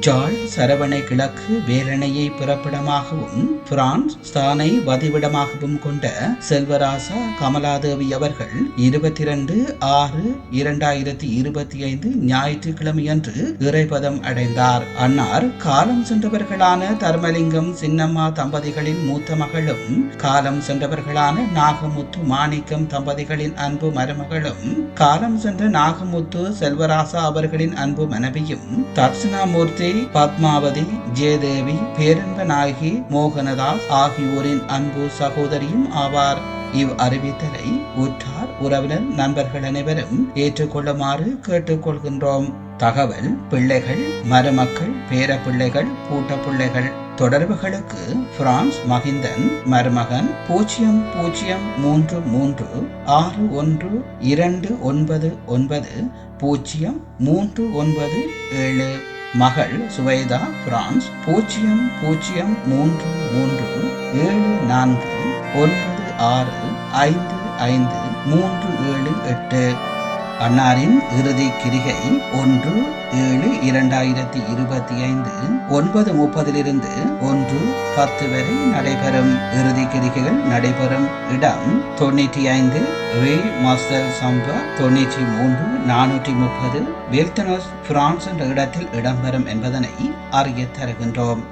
ஜாழ் சரவணை கிழக்கு வேலணையை பிறப்பிடமாகவும் பிரான்ஸ் தானை வதிவிடமாகவும் கொண்ட செல்வராசா கமலாதேவி அவர்கள் இருபத்தி ரெண்டு ஆறு இரண்டாயிரத்தி இருபத்தி ஐந்து ஞாயிற்றுக்கிழமையன்று இறைபதம் அடைந்தார். அன்னார் காலம் சென்றவர்களான தர்மலிங்கம் சின்னம்மா தம்பதிகளின் மூத்த மகளும் காலம் சென்றவர்களான நாகமுத்து மாணிக்கம் தம்பதிகளின் அன்பு மருமகளும் காலம் சென்ற நாகமுத்து செல்வராசா அவர்களின் அன்பு மனைவியும் தட்சிணாமூர்த்தி பத்மாவதி ஜெயதேவி பேரன்ப நாயகி மோகனதாஸ் ஆகியோரின் அன்பு சகோதரியும் ஆவார். இவ் அறிவித்தலை உற்றார் உறவினர் நண்பர்கள் அனைவரும் ஏற்றுக்கொள்ளுமாறு கேட்டுக்கொள்கின்றோம். தகவல் பிள்ளைகள் மருமக்கள் பேர பிள்ளைகள் பூட்ட பிள்ளைகள். தொடர்புகளுக்கு பிரான்ஸ் மகிந்தன் மருமகன் பூஜ்ஜியம் பூஜ்ஜியம் மூன்று மூன்று ஆறு ஒன்று இரண்டு ஒன்பது ஒன்பது பூஜ்ஜியம் மூன்று ஒன்பது ஏழு. மகள் சுவேதா பிரான்ஸ் பூஜ்ஜியம் பூஜ்ஜியம் மூன்று மூன்று ஏழு நான்கு ஒன்பது ஆறு ஐந்து ஐந்து மூன்று ஏழு எட்டு. அன்னாரின் இறுதி கிரிகை ஒன்று ஏழு இரண்டாயிரத்தி இருபத்தி ஐந்து ஒன்பது முப்பதிலிருந்து ஒன்று பத்து வரை நடைபெறும் இறுதி கிரிகைகள் நடைபெறும் இடம் தொண்ணூற்றி ஐந்து ரே மாஸ்டர் சம்பா தொண்ணூற்றி மூன்று நானூற்றி முப்பது வில்தனஸ் பிரான்ஸ் என்ற இடத்தில் இடம்பெறும் என்பதனை அறிய தருகின்றோம்.